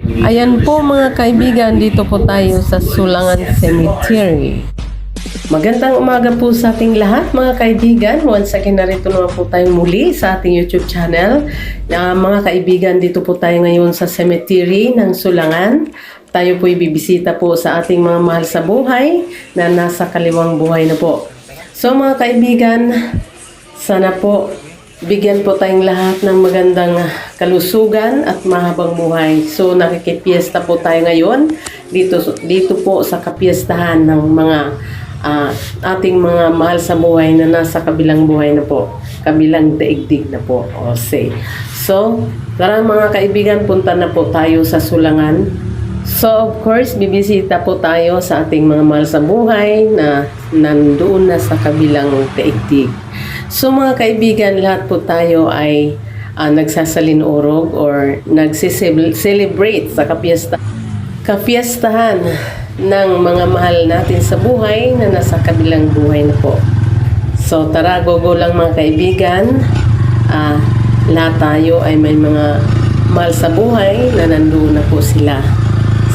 Ayan po mga kaibigan, dito po tayo sa Sulangan Cemetery. Magandang umaga po sa ating lahat mga kaibigan. Once again, narito naman po tayo muli sa ating YouTube channel. Na mga kaibigan, dito po tayo ngayon sa cemetery ng Sulangan. Tayo po ibibisita po sa ating mga mahal sa buhay na nasa kaliwang buhay na po. So mga kaibigan, sana po bigyan po tayong lahat ng magandang kalusugan at mahabang buhay. So nakikipiesta po tayo ngayon dito dito po sa kapiestahan ng mga ah, ating mga mahal sa buhay na nasa kabilang buhay na po. Kabilang daigdig na po. O say. So, tara mga kaibigan, punta na po tayo sa Sulangan. So, of course, bibisita po tayo sa ating mga mahal sa buhay na nandoon na sa kabilang daigdig. So, mga kaibigan, lahat po tayo ay ah, nagsasalinurog or nagsiselebrate sa kapiesta kapiestahan ng mga mahal natin sa buhay na nasa kabilang buhay na po. So, tara, gogo lang mga kaibigan. Ah, lahat tayo ay may mga mahal sa buhay na nandoon na po sila.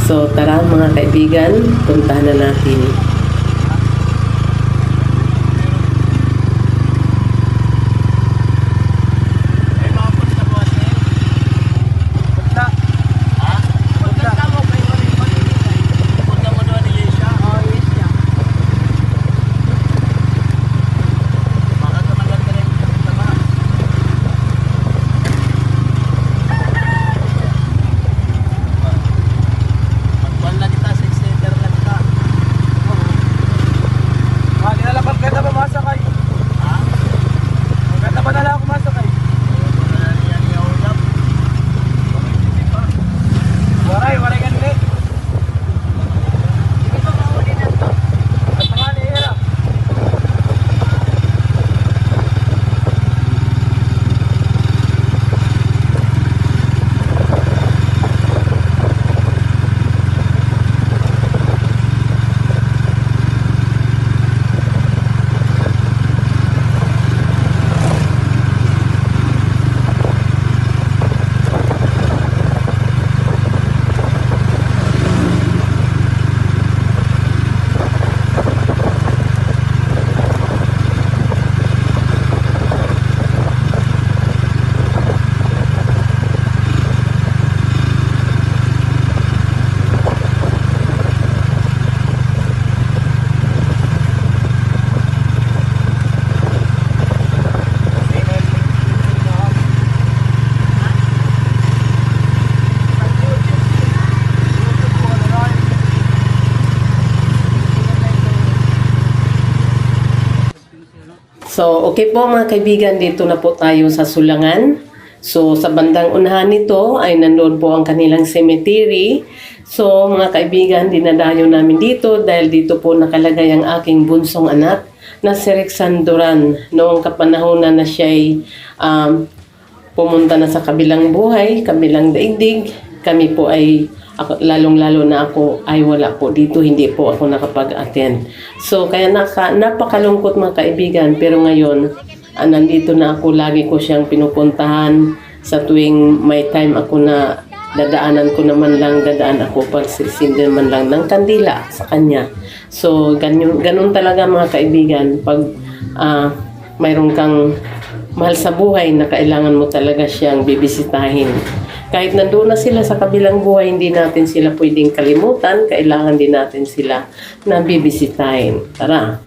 So, tara mga kaibigan, puntahan na natin. So, okay po mga kaibigan, dito na po tayo sa Sulangan. So, sa bandang unahan nito ay nandoon po ang kanilang cemetery. So, mga kaibigan, dinadayo namin dito dahil dito po nakalagay ang aking bunsong anak na si Rexan Duran. Noong kapanahonan na siya ay um, pumunta na sa kabilang buhay, kabilang daigdig. Kami po ay, ako, lalong-lalo na ako ay wala po dito, hindi po ako nakapag-attend. So, kaya naka, napakalungkot mga kaibigan, pero ngayon, ah, nandito na ako, lagi ko siyang pinupuntahan sa tuwing may time ako na dadaanan ko naman lang, dadaan ako pag sisindi man lang ng kandila sa kanya. So, ganyan, ganun talaga mga kaibigan, pag ah, mayroon kang mahal sa buhay na kailangan mo talaga siyang bibisitahin kahit nandun na sila sa kabilang buhay, hindi natin sila pwedeng kalimutan. Kailangan din natin sila na bibisitahin. Tara!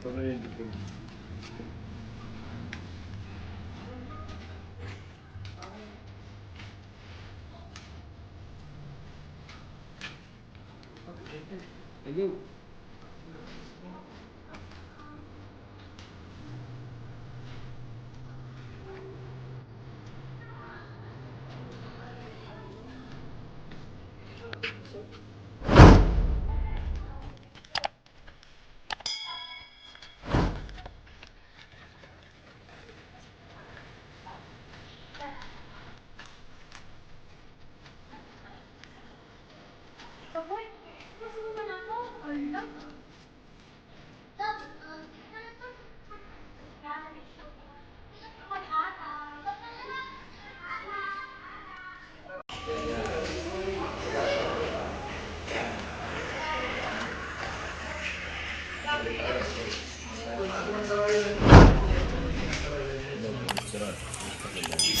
Tuloy yung 嗯，已经。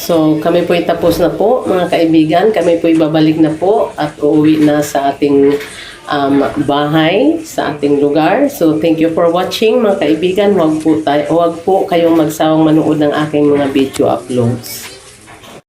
So, kami po'y tapos na po, mga kaibigan. Kami po'y babalik na po at uuwi na sa ating um, bahay, sa ating lugar. So, thank you for watching, mga kaibigan. Huwag po, tayo, huwag po kayong magsawang manood ng aking mga video uploads.